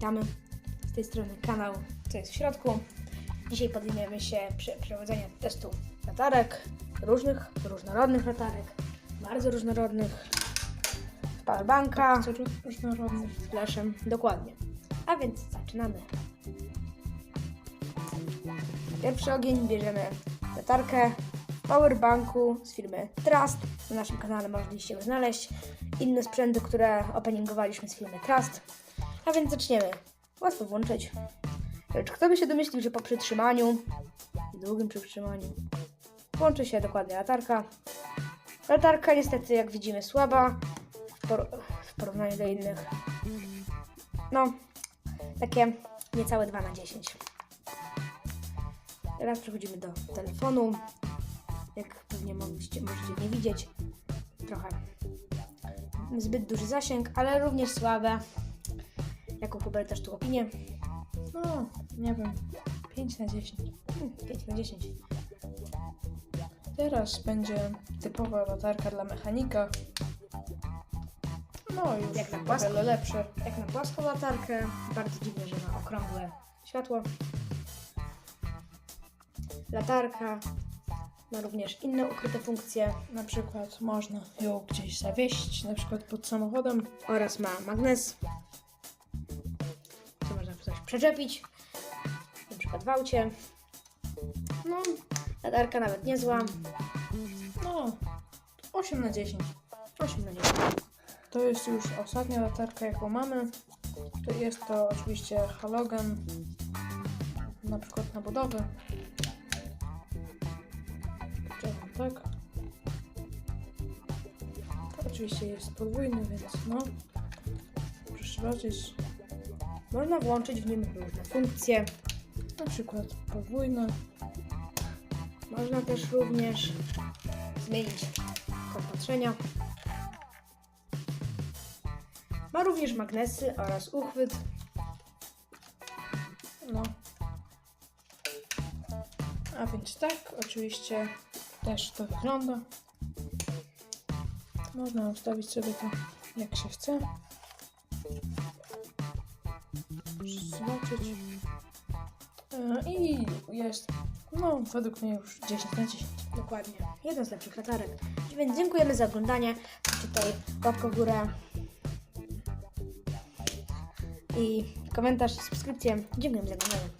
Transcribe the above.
Witamy. Z tej strony kanał Co jest w środku. Dzisiaj podejmiemy się przy przeprowadzenia testu latarek, różnych, różnorodnych latarek, bardzo różnorodnych, powerbanka, Bardzo różnorodny. z flashem, dokładnie. A więc zaczynamy. Pierwszy ogień bierzemy latarkę w powerbanku z firmy Trust. Na naszym kanale mogliście go znaleźć. Inne sprzęty, które openingowaliśmy z firmy Trust. A więc zaczniemy. Łatwo włączyć. Kto by się domyślił, że po przytrzymaniu, długim przytrzymaniu, włączy się dokładnie latarka. Latarka niestety, jak widzimy, słaba w, por- w porównaniu do innych. No, takie niecałe 2 na 10. Teraz przechodzimy do telefonu. Jak pewnie mogliście, możecie nie widzieć, trochę zbyt duży zasięg, ale również słabe. Jaką też tu opinię? No, nie wiem. 5 na 10. Hmm, 5 na 10. Teraz będzie typowa latarka dla mechanika. No już Jak na płasko. wiele lepsze. Jak na płaską latarkę, bardzo dziwne, że ma okrągłe światło. Latarka ma również inne ukryte funkcje Na przykład można ją gdzieś zawieść, na przykład pod samochodem. oraz ma magnes, przyczepić, na przykład w aucie. No, latarka nawet niezła, No, 8 na 10. 8 na 10. To jest już ostatnia latarka, jaką mamy. To jest to oczywiście halogen, na przykład na budowę. Działam tak. To oczywiście jest podwójny, więc no. Proszę zobaczyć, Można włączyć w nim różne funkcje. na przykład podwójny. Można też również zmienić kąt patrzenia. Ma również magnesy oraz uchwyt. No. A więc tak, oczywiście też to wygląda. Można ustawić sobie to jak się chce. Zobaczyć. E, I jest, no według mnie już 10 na 10. Dokładnie. Jeden z lepszych latarek. Więc dziękujemy za oglądanie. Tutaj łapkę w górę. I komentarz, subskrypcję. Dziękujemy za oglądanie.